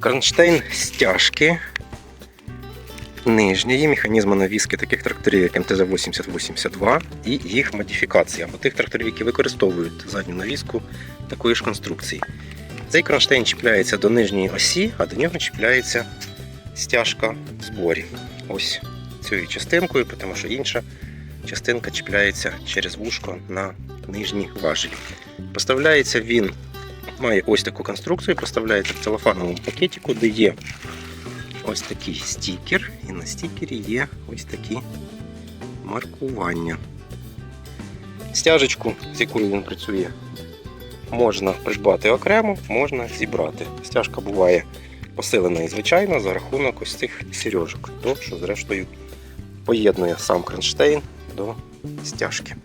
Кронштейн стяжки нижньої механізму навіски таких тракторів, як МТЗ-8082 і їх модифікації, або тих тракторів, які використовують задню навіску такої ж конструкції. Цей кронштейн чіпляється до нижньої осі, а до нього чіпляється стяжка в зборі. Ось цією частинкою, тому що інша частинка чіпляється через вушко на нижній важіль. Поставляється він, має ось таку конструкцію, поставляється в целофановому пакетику, де є ось такий стікер, і на стікері є ось такі маркування. Стяжечку, з якою він працює, можна придбати окремо, можна зібрати. Стяжка буває посилена і звичайна за рахунок ось цих сережок, то що зрештою поєднує сам кронштейн до стяжки.